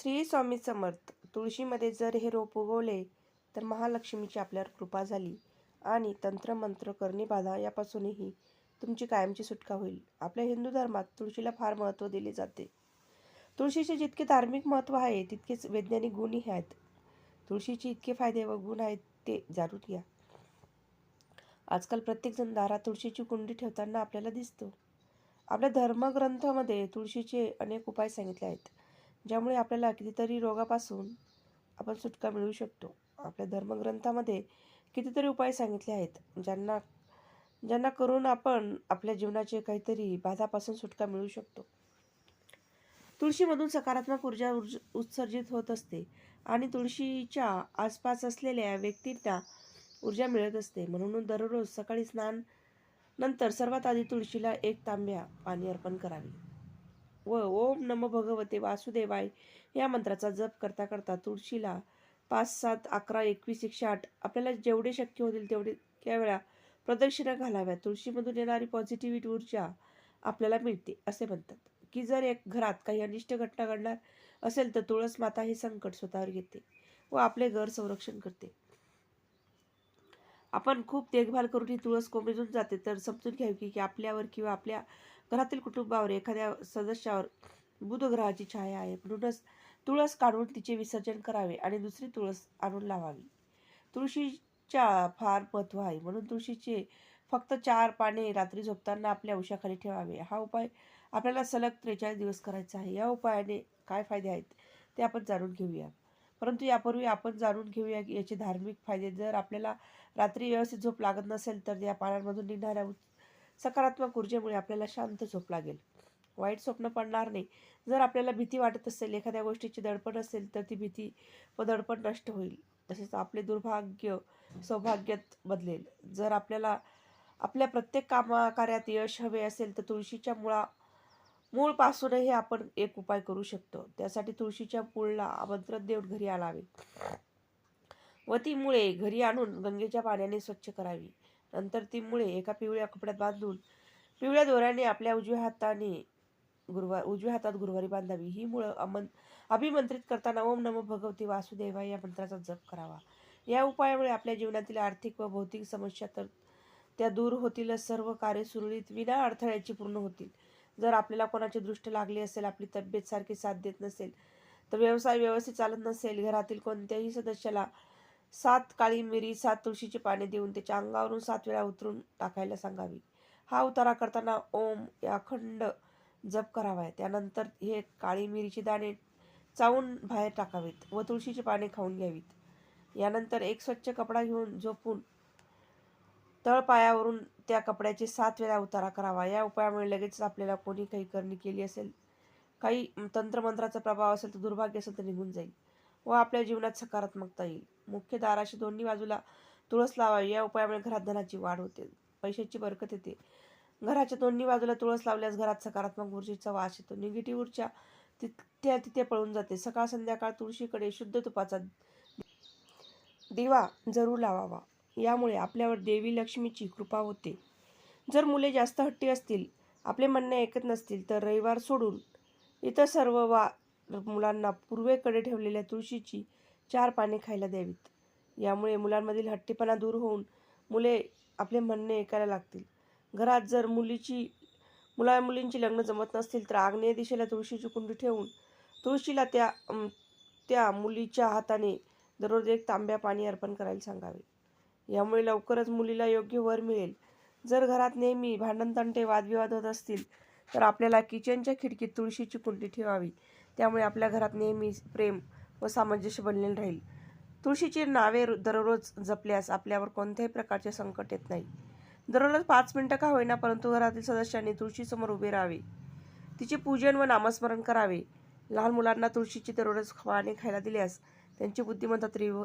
श्री स्वामी समर्थ तुळशीमध्ये जर हे रोप उगवले तर महालक्ष्मीची आपल्यावर कृपा झाली आणि तंत्रमंत्र करणी बाधा यापासूनही तुमची कायमची सुटका होईल. आपल्या हिंदू धर्मात तुळशीला फार महत्त्व दिले जाते. तुळशीचे जितके धार्मिक महत्त्व आहे तितकेच वैज्ञानिक गुणही आहेत. तुळशीचे इतके फायदे व गुण आहेत ते जाणून घ्या. आजकाल प्रत्येकजण दारात तुळशीची कुंडी ठेवताना आपल्याला दिसतो. आपल्या धर्मग्रंथामध्ये तुळशीचे अनेक उपाय सांगितले आहेत. ज्यामुळे आपल्याला कितीतरी रोगापासून आपण सुटका मिळू शकतो. आपल्या धर्मग्रंथामध्ये कितीतरी उपाय सांगितले आहेत ज्यांना ज्यांना करून आपण आपल्या जीवनाचे काहीतरी बाधापासून सुटका मिळू शकतो. तुळशीमधून सकारात्मक ऊर्जा उर्ज उत्सर्जित होत असते आणि तुळशीच्या आसपास असलेल्या व्यक्तींना ऊर्जा मिळत असते. म्हणून दररोज सकाळी स्नान नंतर सर्वात आधी तुळशीला एक तांब्या पाणी अर्पण करावे. व ओम नम भगवते वासुदेवाय. या मंत्राचा जप करता करता तुळशीला पाच सात अकरा एकवीस एकशे आठ आपल्याला जेवढे शक्य होतील तेवढे त्या वेळा प्रदक्षिणा घालाव्या तुळशीमधून येणारी पॉझिटिव्हिटी ऊर्जा आपल्याला मिळते असे म्हणतात. की जर एक घरात काही अनिष्ट घटना घडणार असेल तर तुळस माता हे संकट स्वतःवर घेते व आपले घर संरक्षण करते. आपण खूप देखभाल करून ही तुळस कोमेजून जाते. तर समजून घ्यावी की की आपल्यावर किंवा आपल्या घरातील कुटुंबावर एखाद्या सदस्यावर बुध ग्रहाची छाया आहे. म्हणूनच तुळस काढून तिचे विसर्जन करावे आणि दुसरी तुळस आणून लावावी. तुळशीच्या फार महत्त्व आहे. म्हणून तुळशीचे फक्त चार पाने रात्री झोपताना आपल्या उशाखाली ठेवावे. हा उपाय आपल्याला सलग त्रेचाळीस दिवस करायचा आहे. या उपायाने काय फायदे आहेत ते आपण जाणून घेऊया. परंतु यापूर्वी आपण जाणून घेऊया की याचे धार्मिक फायदे. जर आपल्याला रात्री व्यवस्थित झोप लागत नसेल तर या पानांमधून निघणाऱ्या सकारात्मक ऊर्जेमुळे आपल्याला शांत झोप लागेल. वाईट स्वप्न पडणार नाही. जर आपल्याला भीती वाटत असेल एखाद्या गोष्टीची दडपण असेल तर ती भीती व दडपण नष्ट होईल. तसेच आपले दुर्भाग्य सौभाग्यात बदलेल. जर आपल्याला आपल्या प्रत्येक कामाकार्यात यश हवे असेल तर तुळशीच्या मुळा मूळपासूनही आपण एक उपाय करू शकतो. त्यासाठी तुळशीच्या मूळला आमंत्रण देऊन घरी आणावे. व ती मुळे घरी आणून गंगेच्या पाण्याने स्वच्छ करावी. नंतर ती मुळे एका पिवळ्या कपड्यात बांधून पिवळ्या दोऱ्याने आपल्या उजव्या हाताने गुरुवार उजव्या हातात गुरुवारी बांधावी. ही मुळं अमन अभिमंत्रित करताना ओम नमो भगवती वासुदेवा या मंत्राचा जप करावा. या उपायामुळे आपल्या जीवनातील आर्थिक व भौतिक समस्या तर त्या दूर होतील सर्व कार्य सुरळीत विना अडथळ्याची पूर्ण होतील. जर आपल्याला कोणाची दृष्ट लागली असेल आपली तब्येत सारखी साथ देत नसेल तर व्यवसाय व्यवस्थित चालत नसेल घरातील कोणत्याही सदस्याला सात काळी मिरी सात तुळशीची पाने देऊन त्याच्या अंगावरून सात वेळा उतरून टाकायला सांगावी. हा उतारा करताना ओम या अखंड जप करावा. त्यानंतर हे काळी मिरीची दाणे चावून बाहेर टाकावेत व तुळशीची पाने खाऊन घ्यावीत. यानंतर एक स्वच्छ कपडा घेऊन झोपून तळपायावरून त्या कपड्याचे सात वेळा उतारा करावा. या उपायामुळे लगेच आपल्याला कोणी काही करणी केली असेल काही तंत्रमंत्राचा प्रभाव असेल तर दुर्भाग्य असेल तर निघून जाईल व आपल्या जीवनात सकारात्मकता येईल. मुख्य दाराशी दोन्ही बाजूला तुळस लावावी. या उपायामुळे घरात धनाची वाढ होते पैशाची बरकत येते. घराच्या दोन्ही बाजूला तुळस लावल्यास घरात सकारात्मक ऊर्जेचा वास येतो. निगेटिव्ह ऊर्जा तिथ्या तिथे पळून जाते. सकाळ संध्याकाळ तुळशीकडे शुद्ध तुपाचा दिवा जरूर लावावा. यामुळे आपल्यावर देवी लक्ष्मीची कृपा होते. जर मुले जास्त हट्टी असतील आपले म्हणणे ऐकत नसतील तर रविवार सोडून इतर सर्व वा मुलांना पूर्वेकडे ठेवलेल्या तुळशीची चार पाने खायला द्यावीत. यामुळे मुलांमधील हट्टीपणा दूर होऊन मुले आपले म्हणणे ऐकायला लागतील. घरात जर मुलीची मुला मुलींची लग्न जमत नसतील तर आग्नेय दिशेला तुळशीची कुंडी ठेवून तुळशीला त्या त्या मुलीच्या हाताने दररोज एक तांब्या पाणी अर्पण करायला सांगावे. यामुळे लवकरच मुलीला योग्य वर मिळेल. जर घरात नेहमी भांडणतंटे वादविवाद होत असतील तर आपल्याला किचनच्या खिडकीत तुळशीची कुंडी ठेवावी. त्यामुळे आपल्या घरात नेहमी प्रेम व सामंजस्य बनलेलं राहील. तुळशीची नावे दररोज जपल्यास आपल्यावर कोणत्याही प्रकारचे संकट येत नाही. दररोज पाच मिनटं का होईना परंतु घरातील सदस्यांनी तुळशीसमोर उभे राहावे. तिचे पूजन व नामस्मरण करावे. लहान मुलांना तुळशीची दररोज खाणे खायला दिल्यास त्यांची बुद्धिमत्ता तीव्र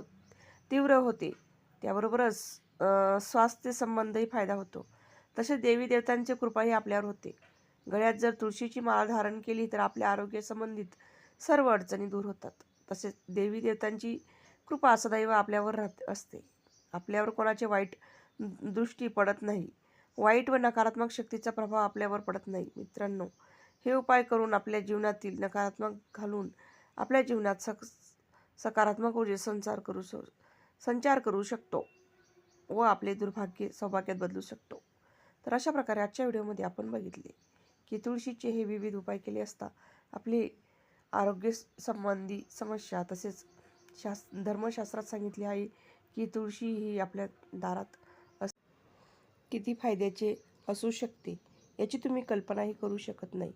तीव्र होते. त्याबरोबरच स्वास्थ्यसंबंधही स्वास्थ्य संबंधही फायदा होतो. तसेच देवी देवतांची कृपाही आपल्यावर होते. गळ्यात जर तुळशीची माळ धारण केली तर आपल्या आरोग्यासंबंधित सर्व अडचणी दूर होतात. तसेच देवी देवतांची कृपा सदैव आपल्यावर राहत असते. आपल्यावर कोणाचे वाईट दृष्टी पडत नाही. वाईट व नकारात्मक शक्तीचा प्रभाव आपल्यावर पडत नाही. मित्रांनो हे उपाय करून आपल्या जीवनातील नकारात्मक घालून आपल्या जीवनात सक सकारात्मक ऊर्जे संचार करू श संचार करू शकतो व आपले दुर्भाग्य सौभाग्यात बदलू शकतो. तर अशा प्रकारे आजच्या व्हिडिओमध्ये आपण बघितले की तुळशीचे हे विविध उपाय केले असता आपले आरोग्य संबंधी समस्या तसेच शास धर्मशास्त्रात सांगितले आहे की तुळशी ही आपल्या दारात अस किती फायद्याचे असू शकते याची तुम्ही कल्पनाही करू शकत नाही.